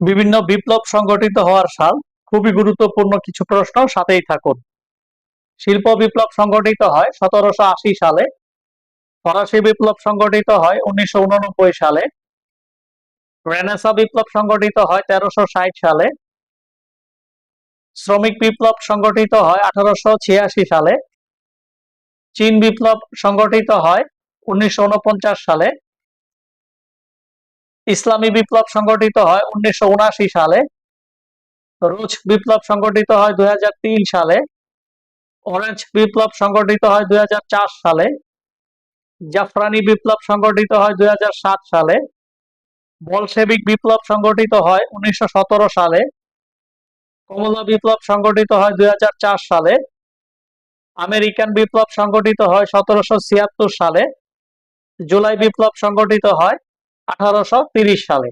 বিভিন্ন বিপ্লব সংগঠিত হওয়ার সাল খুবই গুরুত্বপূর্ণ কিছু প্রশ্ন সাথেই থাকুন। শিল্প বিপ্লব সংগঠিত হয় সতেরোশো আশি সালে। ফরাসি বিপ্লব সংগঠিত হয় উনিশশো উননব্বই সালে। রেনেসা বিপ্লব সংগঠিত হয় তেরোশো সালে। শ্রমিক বিপ্লব সংগঠিত হয় আঠারোশো ছিয়াশি সালে। চীন বিপ্লব সংগঠিত হয় উনিশশো উনপঞ্চাশ সালে। ইসলামী বিপ্লব সংগঠিত হয় উনিশশো উনাশি সালে। রুশ বিপ্লব সংগঠিত হয় দু হাজার তিন সালে। অরেঞ্জ বিপ্লব সংগঠিত হয় দু হাজার চার সালে। জাফরানি বিপ্লব সংগঠিত হয় দু হাজার সাত সালে। বলশেবিক বিপ্লব সংগঠিত হয় উনিশশো সতেরো সালে। কমলা বিপ্লব সংগঠিত হয় দু হাজার চার সালে। আমেরিকান বিপ্লব সংগঠিত হয় সতেরোশো ছিয়াত্তর সালে। জুলাই বিপ্লব সংগঠিত হয় আঠারোশো সালে।